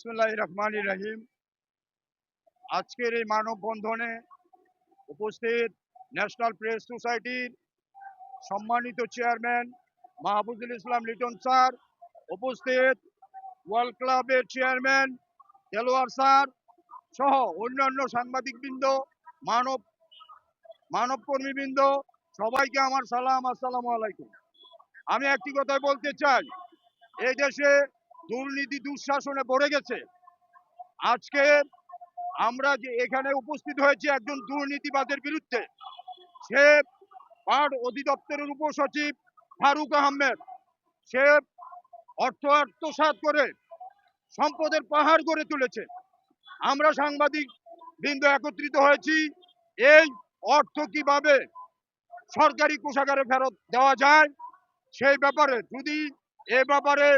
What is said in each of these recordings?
বিসমুল্লাহ রহমান রহিম। আজকের এই মানববন্ধনে উপস্থিত ন্যাশনাল প্রেস সোসাইটির সম্মানিত চেয়ারম্যান মাহবুবুল ইসলাম লিটন স্যার, উপস্থিত ওয়ার্ল্ড ক্লাবের চেয়ারম্যান দেলোয়ার স্যার সহ অন্যান্য সাংবাদিকবৃন্দ, মানব মানব কর্মীবৃন্দ সবাইকে আমার সালাম, আসসালামু আলাইকুম। আমি একটি কথাই বলতে চাই, এই দেশে দুর্নীতি দুঃশাসনে ভরে গেছে। আজকে আমরা যে এখানে উপস্থিত হয়েছি একজন দুর্নীতিবাদের বিরুদ্ধে, সে পাট অধিদপ্তরের উপসচিব ফারুক আহমেদ। সে অর্থ আত্মসাৎ করে সম্পদের পাহাড় গড়ে তুলেছে। আমরা সাংবাদিক বৃন্দ একত্রিত হয়েছি, এই অর্থ কীভাবে সরকারি কোষাগারে ফেরত দেওয়া যায় সেই ব্যাপারে। যদি এ ব্যাপারে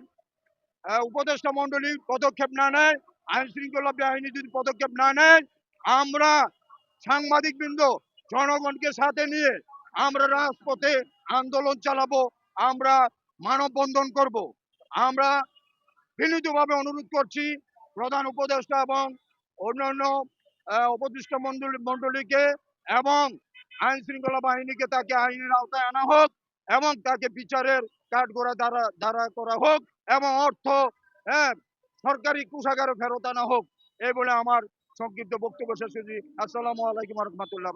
উপদেষ্টা মন্ডলী পদক্ষেপ না নেয় আইন শৃঙ্খলা বাহিনী যদি পদক্ষেপ না নেয় আমরা সাংবাদিক বৃন্দ জনগণকে সাথে নিয়ে আমরা রাজপথে আন্দোলন চালাবো, আমরা মানববন্ধন করব। আমরা বিনীতভাবে অনুরোধ করছি প্রধান উপদেষ্টা এবং অন্যান্য উপদেষ্টা মন্ডলী মন্ডলীকে এবং আইন শৃঙ্খলা বাহিনীকে তাকে আইনের আওতায় আনা হোক। এবং তাকে বিচারের কাঠগোড়া দ্বারা দ্বারা করা হোক এবং অর্থ হ্যাঁ সরকারি কোষাগারে ফেরত আনা হোক। এই বলে আমার সংক্ষিপ্ত বক্তব্য শেষ করছি। আসসালামু আলাইকুম রহমতুল্লাহ